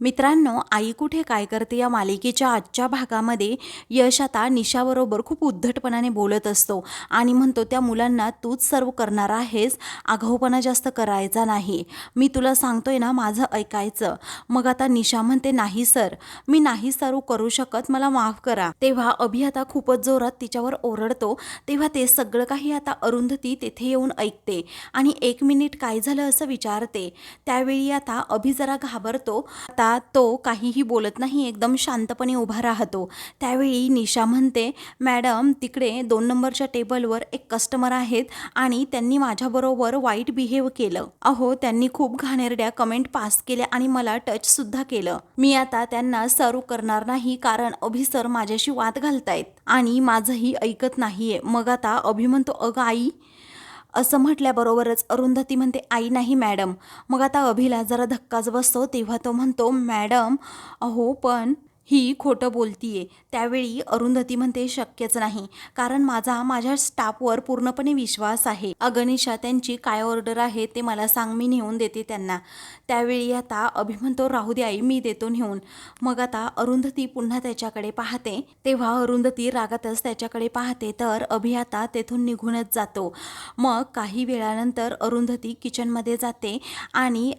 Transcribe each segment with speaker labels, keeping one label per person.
Speaker 1: मित्रांनो आई कुठे काय करते या मालिकेच्या आजच्या भागामध्ये? यश आता निशाबरोबर खूप उद्धटपणाने बोलत असतो आणि म्हणतो त्या मुलांना तूच सर्व करणार आहेस आघाऊपणा जास्त करायचा नाही. मी तुला सांगतोय ना माझं ऐकायचं. मग आता निशा म्हणते नाही सर मी नाही सर्व करू शकत मला माफ करा. तेव्हा अभि आता खूपच जोरात तिच्यावर ओरडतो. तेव्हा ते सगळं काही आता अरुंधती तेथे येऊन ऐकते आणि एक मिनिट काय झालं असं विचारते. त्यावेळी आता अभि जरा घाबरतो. आता तो काहीही बोलत नाही एकदम शांतपणे उभा राहतो. त्यावेळी निशा म्हणते मॅडम तिकडे दोन नंबरच्या टेबलवर एक कस्टमर आहेत आणि त्यांनी माझ्याबरोबर वाईट बिहेव केलं. अहो त्यांनी खूप घाणेरड्या कमेंट पास केल्या आणि मला टच सुद्धा केलं. मी आता त्यांना सर्व करणार नाही कारण अभि सर माझ्याशी वाद घालतायत आणि माझंही ऐकत नाहीये. मग आता अभि म्हणतो अगं आई असं म्हटल्याबरोबरच अरुंधती म्हणते आई नाही मॅडम. मग आता अभिला जरा धक्काच बसतो तेव्हा तो म्हणतो मॅडम अहो पण ही खोटं बोलतीये. त्यावेळी अरुंधती म्हणते शक्यच नाही. कारण माझा माझ्या स्टाफवर पूर्णपणे विश्वास आहे. अगनिशा त्यांची काय ऑर्डर आहे ते मला सांग मी नेऊन देते त्यांना. त्यावेळी आता अभि म्हणतो राहू दे आई मी देतो नेऊन. मग आता अरुंधती पुन्हा त्याच्याकडे पाहते. तेव्हा अरुंधती रागातच त्याच्याकडे पाहते तर अभि आता तेथून निघूनच जातो. मग काही वेळानंतर अरुंधती किचनमध्ये जाते आणि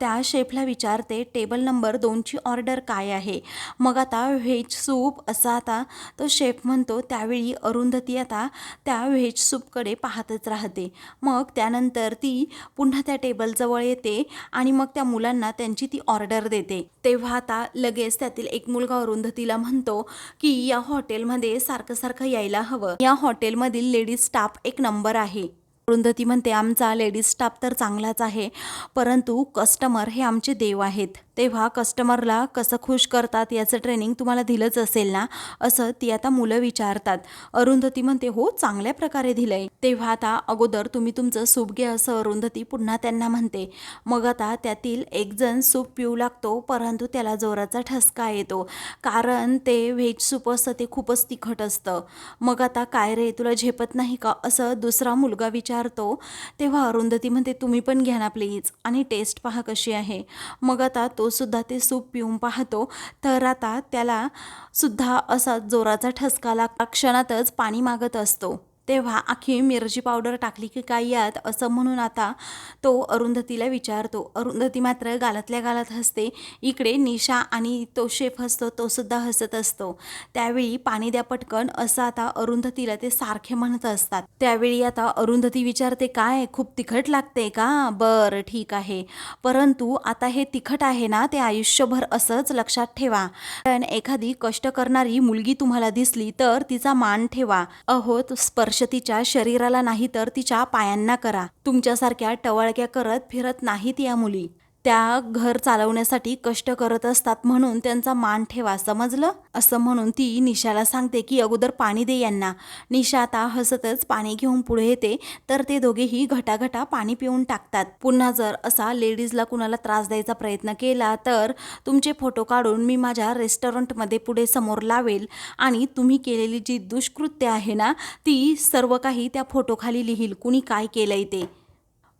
Speaker 1: त्या शेफला विचारते टेबल नंबर दोनची ऑर्डर काय आहे? मग मग आता व्हेज सूप असा आता तो शेफ म्हणतो त्यावेळी अरुंधती आता त्या व्हेज सूपकडे पाहतच राहते. मग त्यानंतर ती पुन्हा त्या टेबलजवळ येते आणि मग त्या मुलांना त्यांची ती ऑर्डर देते. तेव्हा आता लगेच त्यातील एक मुलगा अरुंधतीला म्हणतो की या हॉटेलमध्ये सारखं सारखं यायला हवं. या हॉटेलमधील लेडीज स्टाफ एक नंबर आहे. अरुंधती म्हणते आमचा लेडीज स्टाफ तर चांगलाच आहे परंतु कस्टमर हे आमचे देव आहेत. तेव्हा कस्टमरला कसं खुश करतात याचं ट्रेनिंग तुम्हाला दिलंच असेल ना? असं ती आता मुलं विचारतात. अरुंधती म्हणते हो चांगल्या प्रकारे दिलंय. तेव्हा आता अगोदर तुम्ही तुमचं सूप घ्या असं अरुंधती पुन्हा त्यांना म्हणते. मग आता त्यातील एक जण सूप पिऊ लागतो परंतु त्याला जोराचा ठसका येतो कारण ते व्हेज सूप असतं ते खूपच तिखट असतं. मग आता काय रे तुला झेपत नाही का? असं दुसरा मुलगा विचार विचारतो तेव्हा अरुंधती म्हणते तुम्ही पण घ्या ना प्लीज आणि टेस्ट पहा कशी आहे. मग आता तो सुद्धा ते सूप पिऊन पाहतो. तर आता त्याला सुद्धा असा जोराचा ठसका लागता. क्षणातच पाणी मागत असतो. तेव्हा आखी मिरची पावडर टाकली की काय यात? असं म्हणून आता तो अरुंधतीला विचारतो. अरुंधती मात्र गालातल्या गालात हसते. इकडे निशा आणि तो शेफ असतो तो सुद्धा हसत असतो. त्यावेळी पाणी द्या पटकन असं आता अरुंधतीला ते सारखे म्हणत असतात. त्यावेळी आता अरुंधती विचारते काय खूप तिखट लागते का? बरं ठीक आहे. परंतु आता हे तिखट आहे ना ते आयुष्यभर असंच लक्षात ठेवा. कारण एखादी कष्ट करणारी मुलगी तुम्हाला दिसली तर तिचा मान ठेवा. अहो स्पर्श स्पर्श तिच्या शरीराला नाही तर तिच्या पायांना करा. तुमच्यासारख्या टवाळक्या करत फिरत नाहीत या मुली. त्या घर चालवण्यासाठी कष्ट करत असतात म्हणून त्यांचा मान ठेवा समजलं? असं म्हणून ती निशाला सांगते की अगोदर पाणी दे यांना. निशा आता हसतच पाणी घेऊन पुढे येते तर ते दोघेही घटाघटा पाणी पिऊन टाकतात. पुन्हा जर असा लेडीजला कुणाला त्रास द्यायचा प्रयत्न केला तर तुमचे फोटो काढून मी माझ्या रेस्टॉरंटमध्ये पुढे समोर लावेल आणि तुम्ही केलेली जी दुष्कृत्य आहे ना ती सर्व काही त्या फोटोखाली लिहील. कुणी काय केलंय ते?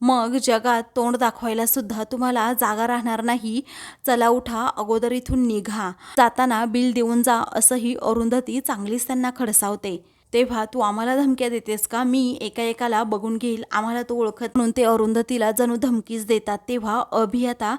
Speaker 1: मग जगात तोंड दाखवायला सुद्धा तुम्हाला जागा राहणार नाही. चला उठा अगोदर इथून निघा. जाताना बिल देऊन जा असंही अरुंधती चांगलीच त्यांना खडसावते. तेव्हा तू आम्हाला धमक्या देतेस का? मी एका एकाला बघून घेईल. आम्हाला तो ओळखत म्हणून ते अरुंधतीला जणू धमकीच देतात. तेव्हा अभियता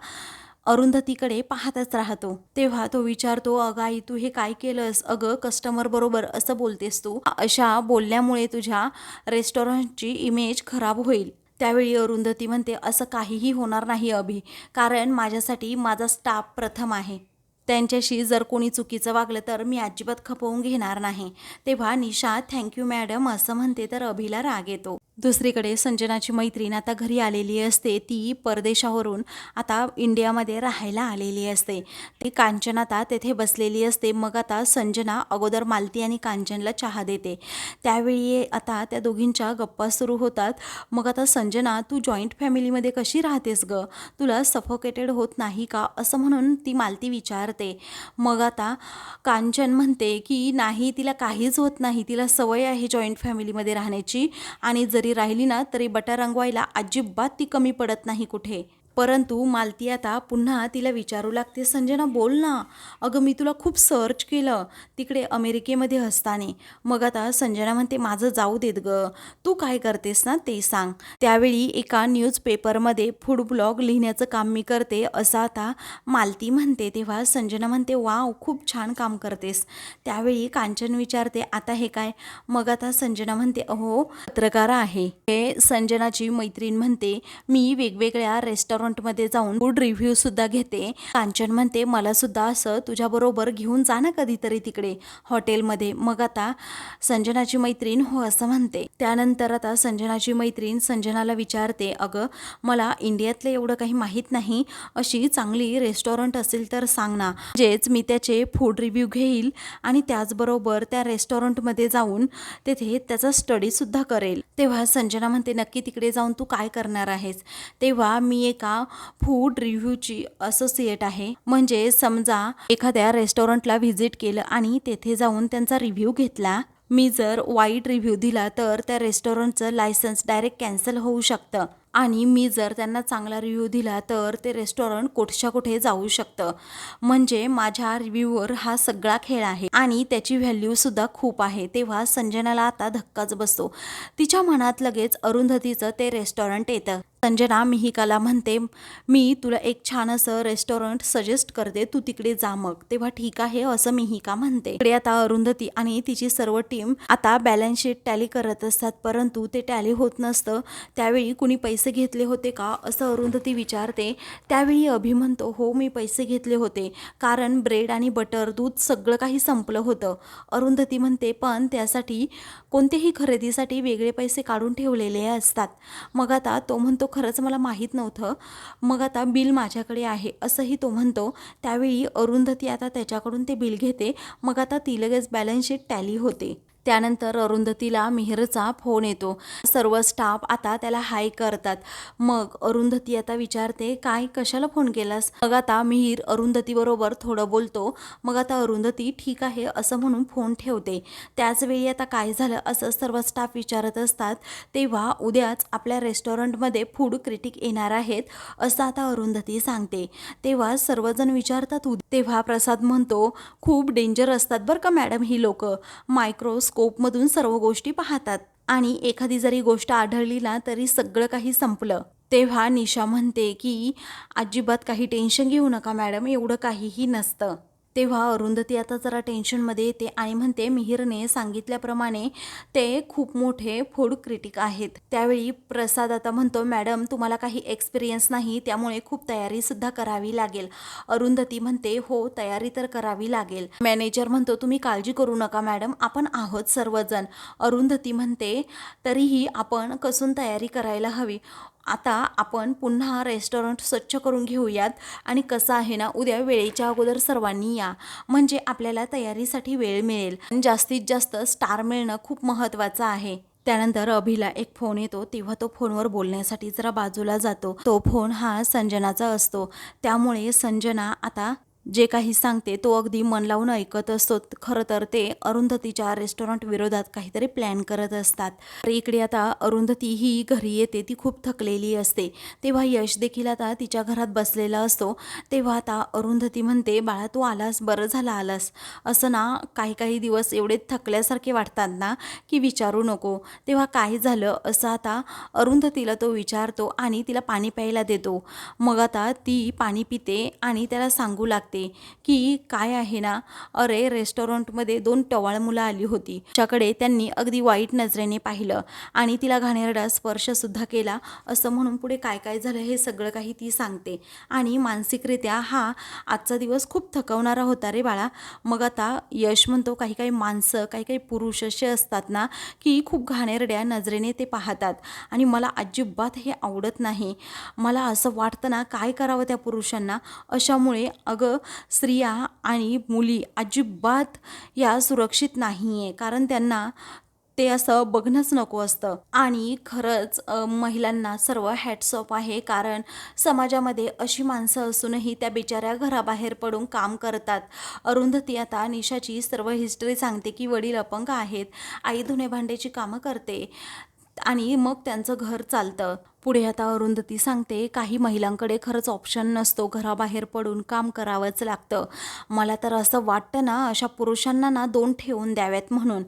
Speaker 1: अरुंधतीकडे पाहतच राहतो. तेव्हा तो विचारतो अगं आई तू हे काय केलंस? अगं कस्टमर बरोबर असं बोलतेस तू. अशा बोलल्यामुळे तुझ्या रेस्टॉरंटची इमेज खराब होईल. त्यावेळी अरुंधती म्हणते असं काहीही होणार नाही अभि. कारण माझ्यासाठी माझा स्टाफ प्रथम आहे. त्यांच्याशी जर कोणी चुकीचं वागलं तर मी अजिबात खपवून घेणार नाही. तेव्हा निशा थँक्यू मॅडम असं म्हणते तर अभिला राग येतो. दुसरीकडे संजनाची मैत्रीण आता घरी आलेली असते. ती परदेशावरून आता इंडियामध्ये राहायला आलेली असते. ती कांचन आता तेथे बसलेली असते. मग आता संजना अगोदर मालती आणि कांचनला चहा देते. त्यावेळी आता त्या दोघींच्या गप्पा सुरू होतात. मग आता संजना तू जॉईंट फॅमिलीमध्ये कशी राहतेस ग? तुला सफोकेटेड होत नाही का? असं म्हणून ती मालती विचारते. मग आता कांचन म्हणते की नाही तिला काहीच होत नाही. तिला सवय आहे जॉईंट फॅमिलीमध्ये राहण्याची आणि जरी राहिली ना तरी बटा रंगवायला अजिबात ती कमी पडत नाही कुठे. परंतु मालती आता पुन्हा तिला विचारू लागते संजना बोल ना. अगं मी तुला खूप सर्च केलं. तिकडे अमेरिकेमध्ये असताना मग आता संजना म्हणते माझं जाऊ देत ग. तू काय करतेस ना ते सांग. त्यावेळी एका न्यूजपेपरमध्ये फूड ब्लॉग लिहिण्याचं काम मी करते असं आता मालती म्हणते. तेव्हा संजना म्हणते वाव खूप छान काम करतेस. त्यावेळी कांचन विचारते आता हे काय? मग आता संजना म्हणते अहो पत्रकार आहे. हे संजनाची मैत्रीण म्हणते मी वेगवेगळ्या रेस्टॉरंट रेस्टॉरंटमध्ये जाऊन फूड रिव्ह्यू सुद्धा घेते. कांचन म्हणते मला सुद्धा असं तुझ्याबरोबर घेऊन जा ना कधीतरी तिकडे हॉटेलमध्ये. मग आता संजनाची मैत्रीण हो असं म्हणते. त्यानंतर आता संजनाची मैत्रीण संजनाला विचारते अगं मला इंडियातलं एवढं काही माहीत नाही. अशी चांगली रेस्टॉरंट असेल तर सांग ना. म्हणजेच मी त्याचे फूड रिव्ह्यू घेईल आणि त्याचबरोबर त्या रेस्टॉरंटमध्ये जाऊन तेथे त्याचा स्टडीसुद्धा करेल. तेव्हा संजना म्हणते नक्की तिकडे जाऊन तू काय करणार आहेस? तेव्हा मी एका फूड रिव्ह्यूची असोसिएट आहे. म्हणजे समजा एखाद्या रेस्टॉरंटला व्हिजिट केलं आणि तेथे जाऊन त्यांचा रिव्ह्यू घेतला. मी जर वाईट रिव्ह्यू दिला तर त्या रेस्टॉरंटचं लायसन्स डायरेक्ट कॅन्सल होऊ शकतं. आणि मी जर त्यांना चांगला रिव्ह्यू दिला तर ते रेस्टॉरंट कुठच्या कुठे जाऊ शकतं. म्हणजे माझ्या रिव्ह्यूवर हा सगळा खेळ आहे आणि त्याची व्हॅल्यूसुद्धा खूप आहे. तेव्हा संजनाला आता धक्काच बसतो. तिच्या मनात लगेच अरुंधतीचं ते रेस्टॉरंट येतं. संजना मिहिकाला म्हणते मी तुला एक छान असं रेस्टॉरंट सजेस्ट करते. तू तिकडे जा मग. तेव्हा ठीक आहे असं मिहिका म्हणते. इकडे आता अरुंधती आणि तिची सर्व टीम आता बॅलन्स शीट टॅली करत असतात. परंतु ते टॅली होत नसतं. त्यावेळी कुणी पैसे पैसे घेतले होते का? असं अरुंधती विचारते. त्यावेळी अभि म्हणतो हो मी पैसे घेतले होते. कारण ब्रेड आणि बटर दूध सगळं काही संपलं होतं. अरुंधती म्हणते पण त्यासाठी कोणतेही खरेदीसाठी वेगळे पैसे काढून ठेवलेले असतात. मग आता तो म्हणतो खरंच मला माहीत नव्हतं. मग आता बिल माझ्याकडे आहे. असंही तो म्हणतो. त्यावेळी अरुंधती आता त्याच्याकडून ते बिल घेते. मग आता ती लगेच बॅलन्स शीट टॅली होते. त्यानंतर अरुंधतीला मिहिरचा फोन येतो. सर्व स्टाफ आता त्याला हाय करतात. मग अरुंधती आता विचारते काय कशाला फोन केलास? मग आता मिहीर अरुंधतीबरोबर थोडं बोलतो. मग आता अरुंधती ठीक आहे असं म्हणून फोन ठेवते. त्याचवेळी आता काय झालं असं सर्व स्टाफ विचारत असतात. तेव्हा उद्याच आपल्या रेस्टॉरंटमध्ये फूड क्रिटिक येणार आहेत असं आता अरुंधती सांगते. तेव्हा सर्वजण विचारतात तेव्हा प्रसाद म्हणतो खूप डेंजर असतात बरं का मॅडम ही लोक. स्कोपमधून सर्व गोष्टी पाहतात. आणि एखादी जरी गोष्ट आढळली ना तरी सगळं काही संपलं. तेव्हा निशा म्हणते की अजिबात काही टेन्शन घेऊ नका मॅडम एवढं काहीही नसतं. तेव्हा अरुंधती आता जरा टेन्शनमध्ये येते आणि म्हणते मिहिरने सांगितल्याप्रमाणे ते खूप मोठे फूड क्रिटिक आहेत. त्यावेळी प्रसाद आता म्हणतो मॅडम तुम्हाला काही एक्सपिरियन्स नाही त्यामुळे खूप तयारीसुद्धा करावी लागेल. अरुंधती म्हणते हो तयारी तर करावी लागेल. मॅनेजर म्हणतो तुम्ही काळजी करू नका मॅडम आपण आहोत सर्वजण. अरुंधती म्हणते तरीही आपण कसून तयारी करायला हवी. आता आपण पुन्हा रेस्टॉरंट स्वच्छ करून घेऊयात. आणि कसं आहे ना उद्या वेळेच्या अगोदर सर्वांनी या. म्हणजे आपल्याला तयारीसाठी वेळ मिळेल. जास्तीत जास्त स्टार मिळणं खूप महत्त्वाचं आहे. त्यानंतर अभिला एक फोन येतो. तेव्हा तो फोनवर बोलण्यासाठी जरा बाजूला जातो. तो फोन हा संजनाचा असतो. त्यामुळे संजना आता जे काही सांगते तो अगदी मन लावून ऐकत असतो. खरं तर ते अरुंधतीच्या रेस्टॉरंट विरोधात काहीतरी प्लॅन करत असतात. तर इकडे आता अरुंधती ही घरी येते ती खूप थकलेली असते. तेव्हा यश देखील आता तिच्या घरात बसलेला असतो. तेव्हा आता अरुंधती म्हणते बाळा तू आलास बरं झालं आलास. असं ना काही काही दिवस एवढे थकल्यासारखे वाटतात ना की विचारू नको. तेव्हा काय झालं असं आता अरुंधतीला तो विचारतो आणि तिला पाणी प्यायला देतो. मग आता ती पाणी पिते आणि त्याला सांगू लागते की काय आहे ना अरे रेस्टॉरंटमध्ये दोन टवाळ मुलं आली होती त्याच्याकडे त्यांनी अगदी वाईट नजरेने पाहिलं आणि तिला घाणेरडा स्पर्शसुद्धा केला. असं म्हणून पुढे काय काय झालं हे सगळं काही ती सांगते. आणि मानसिकरित्या हा आजचा दिवस खूप थकवणारा होता रे बाळा. मग आता यश म्हणतो काही काही माणसं काही काही पुरुष असे असतात ना की खूप घाणेरड्या नजरेने ते पाहतात. आणि मला अजिबात हे आवडत नाही. मला असं वाटतं ना काय करावं त्या पुरुषांना? अशामुळे अगं स्त्रिया आणि मुली अजिबात या सुरक्षित नाही आहे कारण त्यांना ते असं बघणंच नको असतं. आणि खरंच महिलांना सर्व हॅटसॉप आहे. कारण समाजामध्ये अशी माणसं असूनही त्या बिचाऱ्या घराबाहेर पडून काम करतात. अरुंधती आता निशाची सर्व हिस्ट्री सांगते की वडील अपंग आहेत. आई धुणे भांड्याची कामं करते. आणि मग त्यांचं घर चालतं. पुढे आता अरुंधती सांगते काही महिलांकडे खरंच ऑप्शन नसतो. घराबाहेर पडून काम करावंच लागतं. मला तर असं वाटतं ना अशा पुरुषांना ना दोन ठेवून द्याव्यात म्हणून.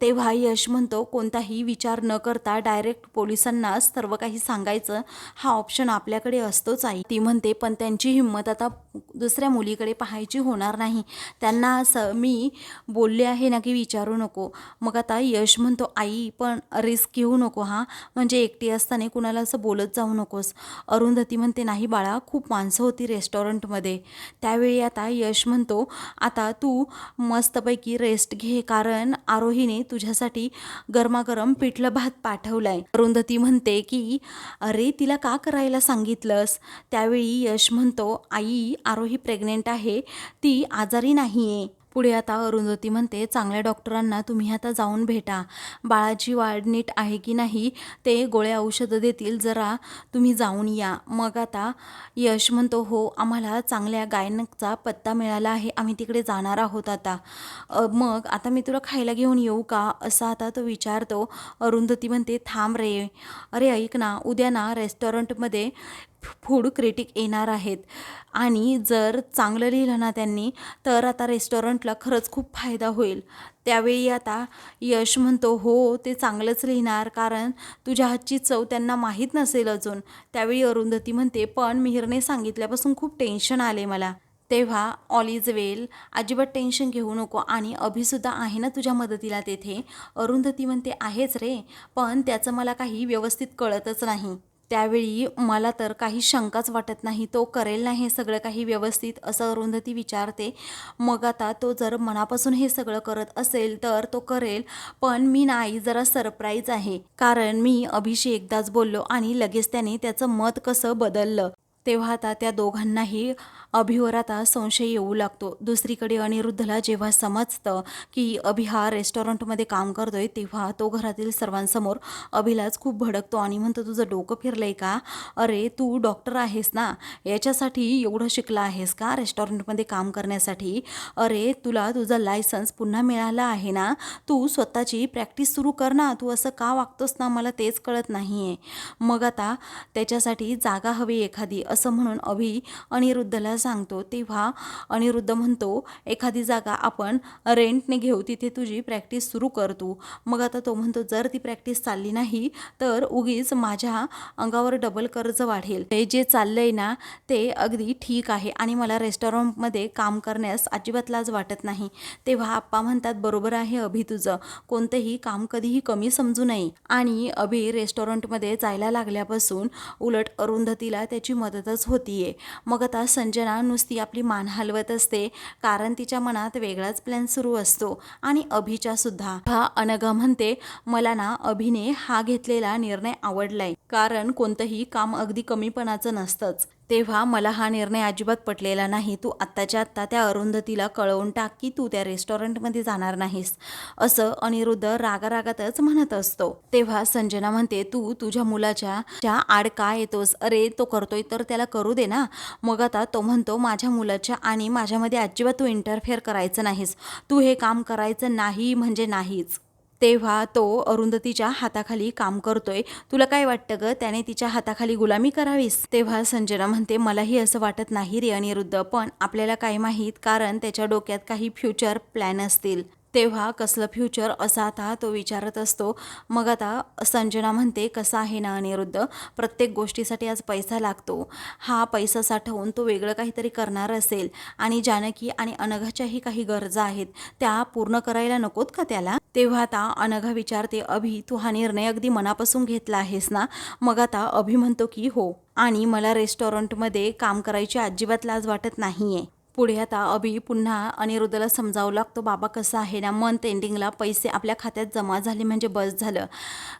Speaker 1: तेव्हा यश म्हणतो कोणताही विचार न करता डायरेक्ट पोलिसांना सर्व काही सांगायचं हा ऑप्शन आपल्याकडे असतोच आई. ती म्हणते पण त्यांची हिंमत आता दुसऱ्या मुलीकडे पाहायची होणार नाही. त्यांना असं मी बोलले आहे ना की विचारू नको. मग आता यश म्हणतो आई पण रिस्क घेऊ नको हा. म्हणजे एकटी असताना कुणाला असं बोलत जाऊ नकोस. अरुंधती म्हणते नाही बाळा खूप माणसं होती रेस्टॉरंटमध्ये त्यावेळी आता यश म्हणतो आता तू मस्तपैकी रेस्ट घे कारण आरोहीने तुझ्यासाठी गरमागरम पिठलं भात पाठवलाय. अरुंधती म्हणते की अरे तिला का करायला सांगितलंस? त्यावेळी यश म्हणतो आई आरोही प्रेग्नेंट आहे. ती आजारी नाही आहे पुढे आता अरुंधती म्हणते चांगल्या डॉक्टरांना तुम्ही आता जाऊन भेटा. बाळाची वाढ नीट आहे की नाही ते गोळ्या औषधं देतील. जरा तुम्ही जाऊन या. मग आता यश म्हणतो हो आम्हाला चांगल्या गायनकचा पत्ता मिळाला आहे. आम्ही तिकडे जाणार आहोत आता. मग आता मी तुला खायला घेऊन येऊ का? असा आता तो विचारतो. अरुंधती म्हणते थांब रे. अरे ऐक ना उद्या ना रेस्टॉरंटमध्ये फूड क्रिटिक येणार आहेत. आणि जर चांगलं लिहिलं ना त्यांनी तर आता रेस्टॉरंटला खरंच खूप फायदा होईल. त्यावेळी आता यश म्हणतो हो ते चांगलंच लिहिणार कारण तुझ्या हातची चव त्यांना माहीत नसेल अजून. त्यावेळी अरुंधती म्हणते पण मिहिरने सांगितल्यापासून खूप टेन्शन आले मला. तेव्हा ऑल इज वेल अजिबात टेन्शन घेऊ नको आणि अभिसुद्धा आहे ना तुझ्या मदतीला तेथे. अरुंधती म्हणते आहेच रे पण त्याचं मला काही व्यवस्थित कळतच नाही. त्यावेळी मला तर काही शंकाच वाटत नाही तो करेल ना हे सगळं काही व्यवस्थित असं अरुंधती विचारते. मग आता तो जर मनापासून हे सगळं करत असेल तर तो करेल पण मी नाही जरा सरप्राईज आहे. कारण मी अभिषेकदाच बोललो आणि लगेच त्याने त्याचं मत कसं बदललं. तेव्हा आता त्या दोघांनाही अभिवर आता संशय येऊ लागतो. दुसरीकडे अनिरुद्धला जेव्हा समजतं की अभि हा रेस्टॉरंटमध्ये काम करतोय तेव्हा तो घरातील सर्वांसमोर अभिलाच खूप भडकतो आणि म्हणतो तुझं डोकं फिरलंय का? अरे तू डॉक्टर आहेस ना? याच्यासाठी एवढं शिकला आहेस का रेस्टॉरंटमध्ये काम करण्यासाठी? अरे तुला तुझा लायसन्स पुन्हा मिळाला आहे ना? तू स्वतःची प्रॅक्टिस सुरू कर ना. तू असं का वागतोस ना? मला तेच कळत नाही आहे मग आता त्याच्यासाठी जागा हवी एखादी असं असं म्हणून अभि अनिरुद्धला सांगतो तेव्हा अनिरुद्ध म्हणतो एखादी जागा आपण रेंटने घेऊ तिथे तुझी प्रॅक्टिस सुरू कर तू. मग आता तो म्हणतो जर ती प्रॅक्टिस चालली नाही तर उगीच माझ्या अंगावर डबल कर्ज वाढेल. हे जे चाललंय ना ते अगदी ठीक आहे आणि मला रेस्टॉरंटमध्ये काम करण्यास अजिबात लाज वाटत नाही. तेव्हा आप्पा म्हणतात बरोबर आहे अभि तुझं. कोणतंही काम कधीही कमी समजू नये. आणि अभि रेस्टॉरंटमध्ये जायला लागल्यापासून उलट अरुंधतीला त्याची मदत मदतच होतीये. मग आता संजना नुसती आपली मान हलवत असते कारण तिच्या मनात वेगळाच प्लॅन सुरू असतो. आणि अभिच्या सुद्धा. हा अनघा म्हणते मला ना अभिने हा घेतलेला निर्णय आवडलाय. कारण कोणतंही काम अगदी कमीपणाचं नसतंच. तेव्हा मला हा निर्णय अजिबात पटलेला नाही. तू आत्ताच्या आत्ता त्या अरुंधतीला कळवून टाक की तू त्या रेस्टॉरंटमध्ये जाणार नाहीस असं अनिरुद्ध रागारागातच म्हणत असतो. तेव्हा संजना म्हणते तू तुझ्या मुलाच्या ज्या आड का येतोस? अरे तो करतोय तर त्याला करू दे ना. मग आता तो म्हणतो माझ्या मुलाच्या आणि माझ्यामध्ये अजिबात तू इंटरफेअर करायचं नाहीस. तू हे काम करायचं नाही म्हणजे नाहीच. तेव्हा तो अरुंधतीच्या हाताखाली काम करतोय. तुला काय वाटतं ग? त्याने तिच्या हाताखाली गुलामी करावीस? तेव्हा संजना म्हणते मलाही असं वाटत नाही रे अनिरुद्ध पण आपल्याला काय माहीत कारण त्याच्या डोक्यात काही फ्युचर प्लॅन असतील. तेव्हा कसलं फ्युचर असा आता तो विचारत असतो. मग आता संजना म्हणते कसं आहे ना अनिरुद्ध? प्रत्येक गोष्टीसाठी आज पैसा लागतो. हा पैसा साठवून तो वेगळं काहीतरी करणार असेल. आणि जानकी आणि अनघाच्याही काही गरजा आहेत त्या पूर्ण करायला नकोत का त्याला? तेव्हा आता अनघा विचारते अभि तू हा निर्णय अगदी मनापासून घेतला आहेस ना? मग आता अभि म्हणतो की हो. आणि मला रेस्टॉरंटमध्ये काम करायची अजिबात लाज वाटत नाहीये. पुढे आता अभि पुन्हा अनिरुद्धला समजावं लागतो बाबा कसं आहे ना मंथ एंडिंगला पैसे आपल्या खात्यात जमा झाले म्हणजे बस झालं.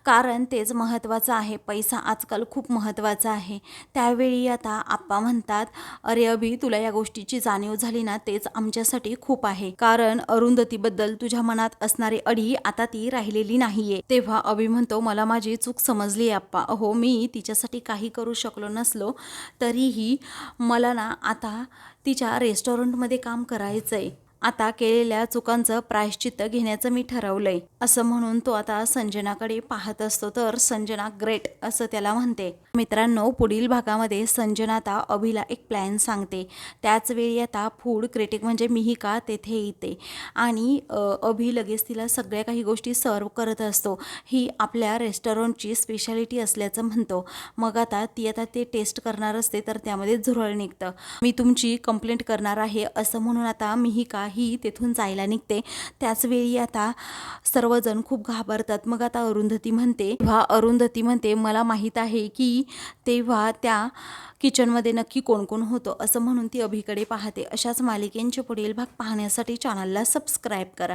Speaker 1: कारण तेच महत्त्वाचं आहे. पैसा आजकाल खूप महत्त्वाचा आहे. त्यावेळी आता आप्पा म्हणतात अरे अभि तुला या गोष्टीची जाणीव झाली ना तेच आमच्यासाठी खूप आहे. कारण अरुंधतीबद्दल तुझ्या मनात असणारी अडी आता ती राहिलेली नाहीये. तेव्हा अभि म्हणतो मला माझी चूक समजली आहे आप्पा. अहो मी तिच्यासाठी काही करू शकलो नसलो तरीही मला ना आता तिच्या रेस्टॉरंटमध्ये काम करायचं आहे आता केलेल्या चुकांचं प्रायश्चित्त घेण्याचं मी ठरवलंय. असं म्हणून तो आता संजनाकडे पाहत असतो तर संजना ग्रेट असं त्याला म्हणते. मित्रांनो पुढील भागामध्ये संजना आता अभिला एक प्लॅन सांगते. त्याच वेळी आता फूड क्रिटिक म्हणजे मिहिका तेथे येते. आणि अभि लगेच तिला सगळ्या काही गोष्टी सर्व करत असतो. ही आपल्या रेस्टॉरंटची स्पेशालिटी असल्याचं म्हणतो. मग आता ती आता ते टेस्ट करणार असते तर त्यामध्ये झुरळ निघतं. मी तुमची कंप्लेंट करणार आहे असं म्हणून आता मिहिका ही तेथून जायला निघते. त्याच वेळी आता सर्वजण खूप घाबरतात. मग आता अरुंधती म्हणते तेव्हा अरुंधती म्हणते मला माहीत आहे की तेव्हा त्या किचनमध्ये नक्की कोण कोण होतं असं म्हणून ती अभिकडे पाहते. अशाच मालिकेंचे पुढील भाग पाहण्यासाठी चॅनलला सबस्क्राईब करा.